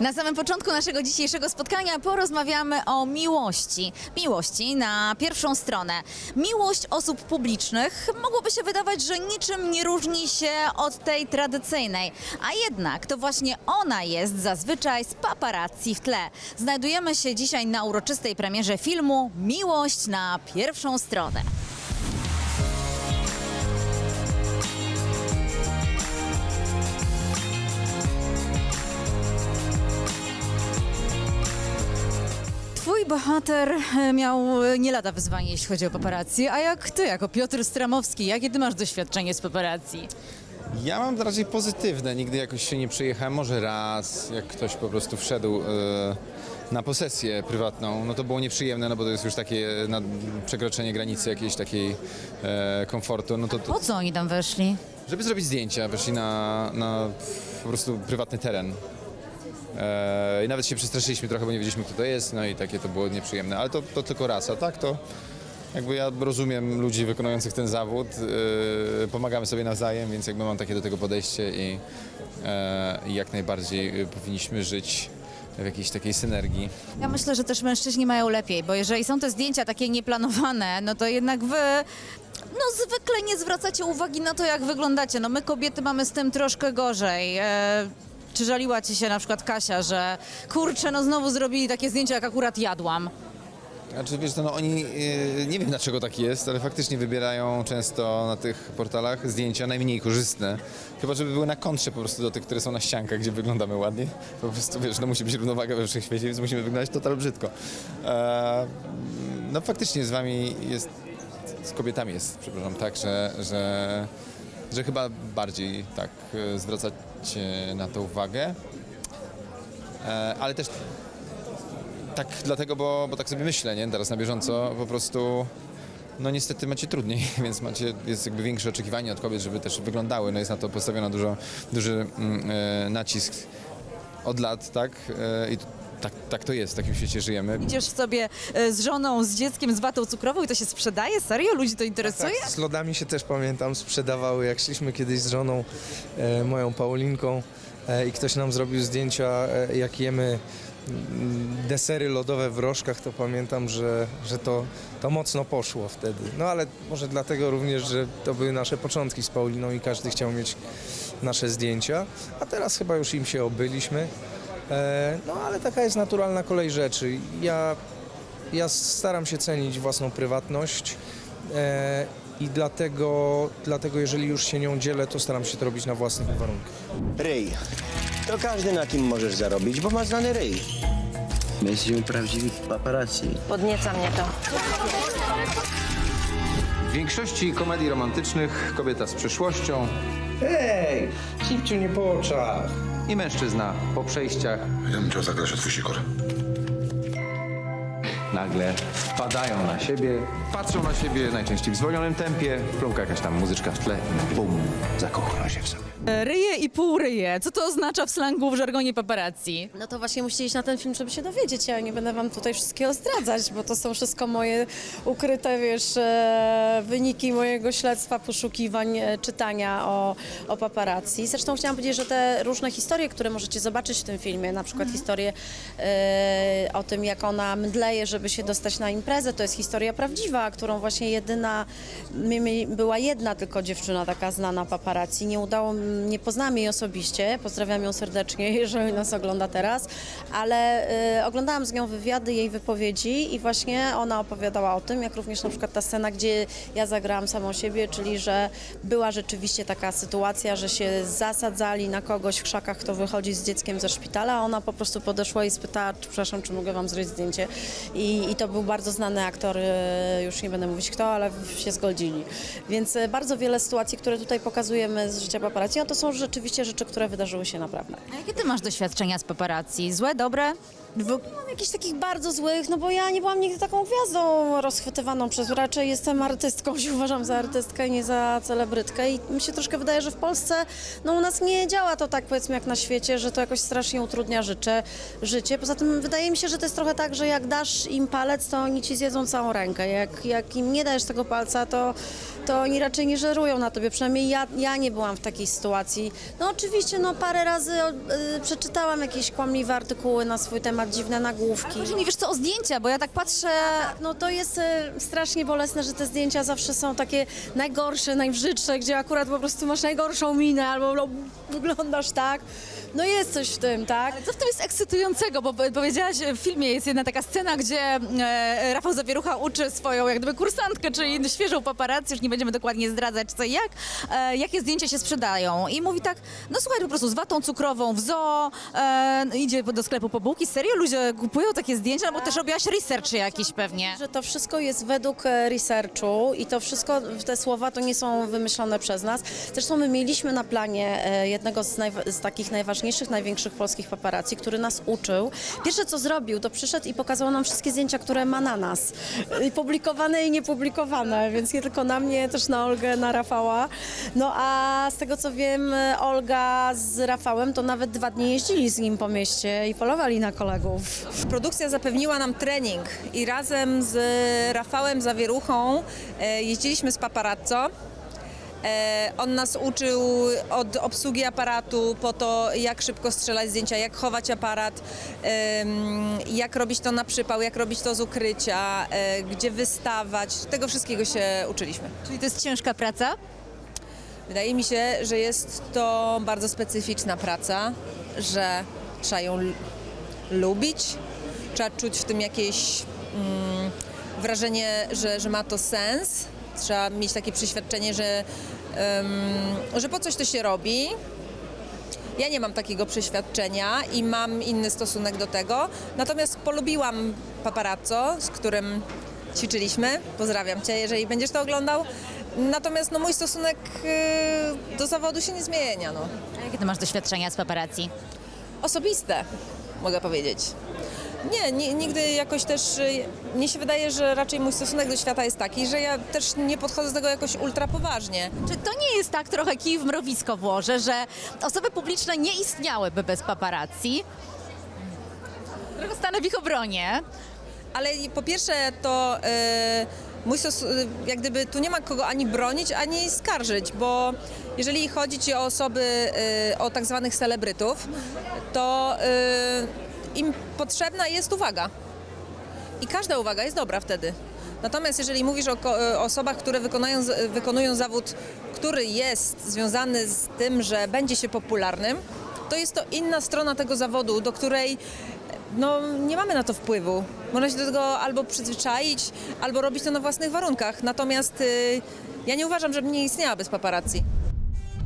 Na samym początku naszego dzisiejszego spotkania porozmawiamy o miłości. Miłości na pierwszą stronę. Miłość osób publicznych mogłoby się wydawać, że niczym nie różni się od tej tradycyjnej, a jednak to właśnie ona jest zazwyczaj z paparazzi w tle. Znajdujemy się dzisiaj na uroczystej premierze filmu Miłość na pierwszą stronę. Twój bohater e, miał e, nie lada wyzwanie, jeśli chodzi o paparazzi, a jak ty, jako Piotr Stramowski, jakie ty masz doświadczenie z paparazzi? Ja mam raczej pozytywne, nigdy jakoś się nie przejechałem, może raz, jak ktoś po prostu wszedł e, na posesję prywatną, no to było nieprzyjemne, no bo to jest już takie na przekroczenie granicy jakiejś takiej e, komfortu, no to, to Po co oni tam weszli? żeby zrobić zdjęcia, weszli na, na po prostu prywatny teren. E, I nawet się przestraszyliśmy trochę, bo nie wiedzieliśmy kto to jest, no i takie to było nieprzyjemne, ale to, to tylko raz, a tak to jakby ja rozumiem ludzi wykonujących ten zawód, e, pomagamy sobie nawzajem, więc jakby mam takie do tego podejście i, e, jak najbardziej powinniśmy żyć w jakiejś takiej synergii. Ja myślę, że też mężczyźni mają lepiej, bo jeżeli są te zdjęcia takie nieplanowane, no to jednak wy no zwykle nie zwracacie uwagi na to, jak wyglądacie. No my kobiety mamy z tym troszkę gorzej. E, czy żaliła ci się na przykład Kasia, że kurczę, no znowu zrobili takie zdjęcia, jak akurat jadłam? Znaczy wiesz, to no oni, e, nie wiem dlaczego tak jest, ale faktycznie wybierają często na tych portalach zdjęcia najmniej korzystne. Chyba, żeby były na kontrze po prostu do tych, które są na ściankach, gdzie wyglądamy ładnie. Po prostu wiesz, no musi być równowaga we wszechświecie, więc musimy wyglądać total brzydko. E, no faktycznie z wami jest, z kobietami jest, przepraszam, tak, że, że, że chyba bardziej tak e, zwracacie na to uwagę. E, ale też tak dlatego, bo, bo tak sobie myślę, nie? Teraz na bieżąco po prostu no niestety macie trudniej, więc macie, jest jakby większe oczekiwanie od kobiet, żeby też wyglądały. No jest na to postawiony dużo, duży mm, e, nacisk od lat, tak? E, I tak, tak to jest, w takim świecie żyjemy. Idziesz sobie e, z żoną, z dzieckiem, z watą cukrową i to się sprzedaje? Serio? Ludzi to interesuje? Tak, z lodami się też pamiętam, sprzedawały. Jak szliśmy kiedyś z żoną, e, moją Paulinką, e, i ktoś nam zrobił zdjęcia, e, jak jemy mm, desery lodowe w rożkach, to pamiętam, że, że to, to mocno poszło wtedy. No ale może dlatego również, że to były nasze początki z Pauliną i każdy chciał mieć nasze zdjęcia, a teraz chyba już im się obyliśmy. E, No ale taka jest naturalna kolej rzeczy. Ja ja staram się cenić własną prywatność e, i dlatego, dlatego jeżeli już się nią dzielę, to staram się to robić na własnych warunkach. Ryj. To każdy na tym możesz zarobić, bo ma znany ryj. My jesteśmy prawdziwi paparazzi. Podnieca mnie to. W większości komedii romantycznych kobieta z przyszłością Hej, cipciu nie po oczach. I mężczyzna po przejściach Ja bym chciał zagrać o twój sikor. Nagle wpadają na siebie, patrzą na siebie najczęściej w zwolnionym tempie, plumka jakaś tam muzyczka w tle i bum, zakochują się w sobie. E, Ryje i półryje. Co to oznacza w slangu, w żargonie paparazzi? No to właśnie musicie iść na ten film, żeby się dowiedzieć. Ja nie będę wam tutaj wszystkiego zdradzać, bo to są wszystko moje ukryte, wiesz, e, wyniki mojego śledztwa, poszukiwań, e, czytania o, o paparazzi. Zresztą chciałam powiedzieć, że te różne historie, które możecie zobaczyć w tym filmie, na przykład historię e, o tym, jak ona mdleje, żeby się dostać na imprezę, to jest historia prawdziwa, którą właśnie jedyna, była jedna tylko dziewczyna taka znana paparazzi. Nie udało, nie poznałam jej osobiście, pozdrawiam ją serdecznie, jeżeli nas ogląda teraz, ale y, oglądałam z nią wywiady, jej wypowiedzi i właśnie ona opowiadała o tym, jak również na przykład ta scena, gdzie ja zagrałam samą siebie, czyli że była rzeczywiście taka sytuacja, że się zasadzali na kogoś w krzakach, kto wychodzi z dzieckiem ze szpitala, a ona po prostu podeszła i spytała, przepraszam, czy mogę wam zrobić zdjęcie. I, I to był bardzo znany aktor, y, już nie będę mówić kto, ale się zgodzili. Więc y, bardzo wiele sytuacji, które tutaj pokazujemy z życia paparazzi, a to są rzeczywiście rzeczy, które wydarzyły się naprawdę. A jakie ty masz doświadczenia z paparazzi? Złe, dobre? W, mam jakichś takich bardzo złych, no bo ja nie byłam nigdy taką gwiazdą rozchwytywaną przez, raczej jestem artystką, się uważam za artystkę, nie za celebrytkę i mi się troszkę wydaje, że w Polsce, no u nas nie działa to tak powiedzmy jak na świecie, że to jakoś strasznie utrudnia życie, życie. Poza tym wydaje mi się, że to jest trochę tak, że jak dasz im palec, to oni ci zjedzą całą rękę. Jak, jak im nie dajesz tego palca, to, to oni raczej nie żerują na tobie, przynajmniej ja, ja nie byłam w takiej sytuacji. No oczywiście, no parę razy y, przeczytałam jakieś kłamliwe artykuły na swój temat, dziwne nagłówki. Chodzi mi, wiesz co, o zdjęcia, bo ja tak patrzę... No to jest e, strasznie bolesne, że te zdjęcia zawsze są takie najgorsze, najbrzydsze, gdzie akurat po prostu masz najgorszą minę albo no, wyglądasz tak. No jest coś w tym, tak? Co w tym jest ekscytującego, bo bo powiedziałaś, w filmie jest jedna taka scena, gdzie e, Rafał Zawierucha uczy swoją jak gdyby kursantkę, czyli świeżą paparazzi, już nie będziemy dokładnie zdradzać co i jak, e, jakie zdjęcia się sprzedają. I mówi tak, no słuchaj, po prostu z watą cukrową w zoo, e, idzie do sklepu po bułki, serio ludzie kupują takie zdjęcia, no bo też robiłaś research jakiś pewnie. Że to wszystko jest według e, researchu i to wszystko, te słowa to nie są wymyślone przez nas. Zresztą my mieliśmy na planie e, jednego z, najwa- z takich najważniejszych, największych polskich paparazzi, który nas uczył. Pierwsze co zrobił, to przyszedł i pokazał nam wszystkie zdjęcia, które ma na nas. I publikowane i niepublikowane, więc nie tylko na mnie, też na Olgę, na Rafała. No a z tego co wiem, Olga z Rafałem to nawet dwa dni jeździli z nim po mieście i polowali na kolegów. Produkcja zapewniła nam trening i razem z Rafałem Zawieruchą e, jeździliśmy z paparazzo. E, On nas uczył od obsługi aparatu po to, jak szybko strzelać zdjęcia, jak chować aparat, jak robić to na przypał, jak robić to z ukrycia, e, gdzie wystawać. Tego wszystkiego się uczyliśmy. Czyli to jest ciężka praca? Wydaje mi się, że jest to bardzo specyficzna praca, że trzeba ją lubić, trzeba czuć w tym jakieś mm, wrażenie, że, że ma to sens. Trzeba mieć takie przeświadczenie, że, em, że po coś to się robi. Ja nie mam takiego przeświadczenia i mam inny stosunek do tego. Natomiast polubiłam paparazzo, z którym ćwiczyliśmy. Pozdrawiam Cię, jeżeli będziesz to oglądał. Natomiast no, mój stosunek y, do zawodu się nie zmienia. No. A jakie ty masz doświadczenia z paparazzi? Osobiste, mogę powiedzieć. Nie, ni- nigdy jakoś też, y, mnie się wydaje, że raczej mój stosunek do świata jest taki, że ja też nie podchodzę do tego jakoś ultra poważnie. Czy to nie jest tak trochę kij w mrowisko włożę, że osoby publiczne nie istniałyby bez paparazzi? Trochę stanę w ich obronie. Ale po pierwsze to e, mój stos, y, jak gdyby tu nie ma kogo ani bronić, ani skarżyć, bo jeżeli chodzi ci o osoby, o tak zwanych celebrytów, to im potrzebna jest uwaga. I każda uwaga jest dobra wtedy. Natomiast jeżeli mówisz o e, osobach, które wykonają, wykonują zawód, który jest związany z tym, że będzie się popularnym, to jest to inna strona tego zawodu, do której no, nie mamy na to wpływu. Można się do tego albo przyzwyczaić, albo robić to na własnych warunkach. Natomiast y, ja nie uważam, że nie istniała bez paparazzi.